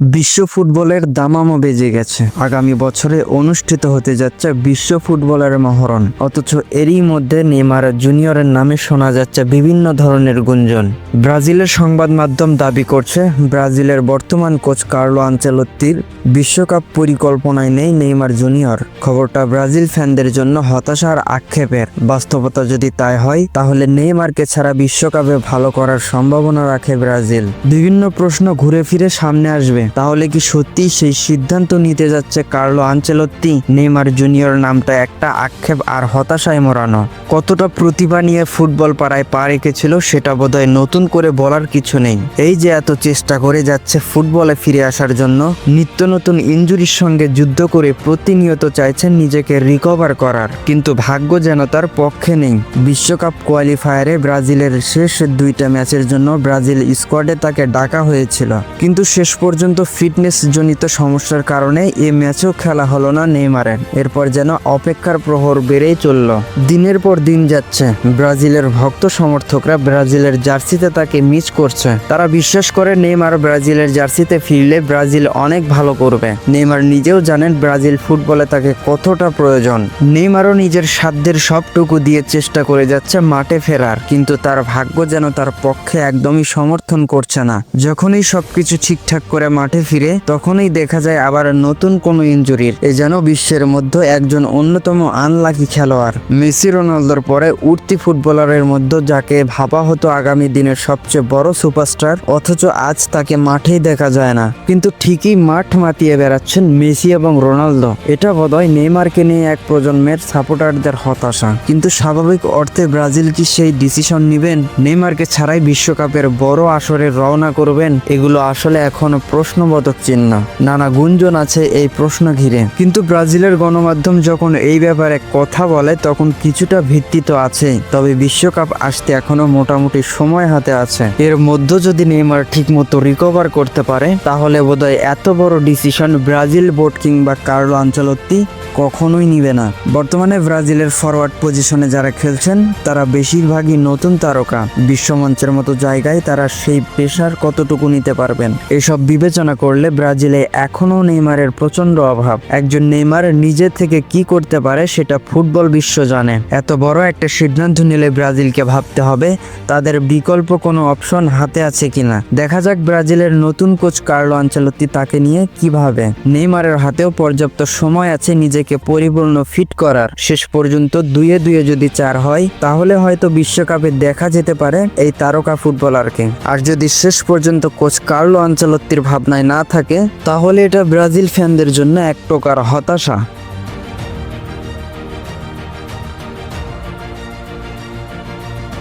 বিশ্ব ফুটবলের দামামো বেজে গেছে। আগামী বছরে অনুষ্ঠিত হতে যাচ্ছে বিশ্ব ফুটবলের মহরণ। অথচ এরই মধ্যে নেইমার জুনিয়রের নামে শোনা যাচ্ছে বিভিন্ন ধরনের গুঞ্জন। ব্রাজিলের সংবাদ মাধ্যম দাবি করছে, ব্রাজিলের বর্তমান কোচ কার্লো আঞ্চেলত্তির বিশ্বকাপ পরিকল্পনায় নেই নেইমার জুনিয়র। খবরটা ব্রাজিল ফ্যানদের জন্য হতাশার আক্ষেপের। বাস্তবতা যদি তাই হয়, তাহলে নেইমারকে ছাড়া বিশ্বকাপে ভালো করার সম্ভাবনা রাখে ব্রাজিল। বিভিন্ন প্রশ্ন ঘুরে ফিরে সামনে আসবে। তাহলে কি সত্যি সেই সিদ্ধান্ত নিতে যাচ্ছে কার্লো আঞ্চেলত্তি? নেইমার জুনিয়র নামটা একটা আক্ষেপ আর হতাশায় মোড়ানো। কতটা প্রতিভা নিয়ে ফুটবল পাড়ায় পা রেখেছিল সেটা বোধহয় নতুন করে বলার কিছু নেই। এই যে এত চেষ্টা করে যাচ্ছে ফুটবলে ফিরে আসার জন্য, নিত্য নতুন ইঞ্জুরির সঙ্গে যুদ্ধ করে প্রতিনিয়ত চাইছেন নিজেকে রিকভার করার। কিন্তু ভাগ্য যেন তার পক্ষে নেই। বিশ্বকাপ কোয়ালিফায়ারে ব্রাজিলের শেষ দুইটা ম্যাচের জন্য ব্রাজিল স্কোয়াডে তাকে ডাকা হয়েছিল। কিন্তু শেষ পর্যন্ত ফিটনেস জনিত সমস্যার কারণে এ ম্যাচও খেলা হলো না নেইমারের। এরপর যেন অপেক্ষার প্রহর বেড়েই চলল। দিনের পর দিন যাচ্ছে। ব্রাজিলের ভক্ত সমর্থকরা ব্রাজিলের জার্সিতে তাকে মিস করছে। তারা বিশ্বাস করে নেইমার ব্রাজিলের জার্সিতে ফিরলে ব্রাজিল অনেক ভালো করবে। নেইমার নিজেও জানেন ব্রাজিল ফুটবলে তাকে কতটা প্রয়োজন। নেইমারও নিজের সাধ্যের সবটুকু দিয়ে চেষ্টা করে যাচ্ছে মাঠে ফেরার। কিন্তু তার ভাগ্য যেন তার পক্ষে একদমই সমর্থন করছে না। যখনই সবকিছু ঠিকঠাক করে মাঠে ফিরে তখনই দেখা যায় আবার নতুন কোনো ইনজুরির এ যেন বিশ্বের মধ্যে একজন অন্যতম আনলাকি খেলোয়াড়। মেসি রোনালদোর পরে উঠতি ফুটবলারের মধ্যে যাকে ভাবা হতো আগামী দিনের সবচেয়ে বড় সুপারস্টার, অথচ আজ তাকে মাঠেই দেখা যায় না। কিন্তু ঠিকই মাঠ মাতিয়ে বেড়াচ্ছেন মেসি এবং রোনালদো। এটা বোধহয় নেইমারকে নিয়ে এক প্রজন্মের সাপোর্টারদের হতাশা। কিন্তু স্বাভাবিক অর্থে ব্রাজিল কি সেই ডিসিশন নেবেন? নেইমারকে ছাড়াই বিশ্বকাপের বড় আসরে রওনা করবেন? এগুলো আসলে এখনও প্রশ্নবোধক চিহ্ন। নানা গুঞ্জন আছে এই প্রশ্ন ঘিরে। কিন্তু ব্রাজিলের গণমাধ্যম যখন এই ব্যাপারে কথা বলে, তখন কিছুটা ভিত্তি তো আছে তবে বিশ্বকাপ আসতে এখনও মোটামুটি সময় হাতে আছে। এর মধ্যে যদি নেইমার ঠিকমতো রিকভার করতে পারে, তাহলে বোধহয় এত বড় ডিসিশন ব্রাজিল বোর্ড কিংবা কার্লো আঞ্চলত্তি কখনোই নিবে না। বর্তমানে ব্রাজিলের ফরওয়ার্ড পজিশনে যারা খেলছেন, তারা বেশিরভাগই নতুন তারকা। বিশ্বমঞ্চের মতো জায়গায় তারা সেই পেশার কতটুকু নিতে পারবেন, এসব বিবেচনা করলে ব্রাজিলে এখনও নেইমারের প্রচণ্ড অভাব। একজন নেইমার নিজে থেকে কি করতে পারে সেটা ফুটবল বিশ্ব জানে। এত বড় একটা সিদ্ধান্ত নিলে ব্রাজিলকে ভাবতে হবে, তাদের বিকল্প কোনো অপশন হাতে আছে কিনা। দেখা যাক ব্রাজিলের নতুন কোচ কার্লো আঞ্চলত্তি তাকে নিয়ে কীভাবে নেইমারের হাতেও পর্যাপ্ত সময় আছে নিজেকে পরিপূর্ণ ফিট করার। শেষ পর্যন্ত দুয়ে দুয়ে যদি চার হয়, তাহলে হয়তো বিশ্বকাপে দেখা যেতে পারে এই তারকা ফুটবলারকে। আর যদি শেষ পর্যন্ত কোচ কার্লো আঞ্চলত্তির ভাবনায় না থাকে তাহলে এটা ব্রাজিল ফ্যানদের জন্য এক প্রকার হতাশা।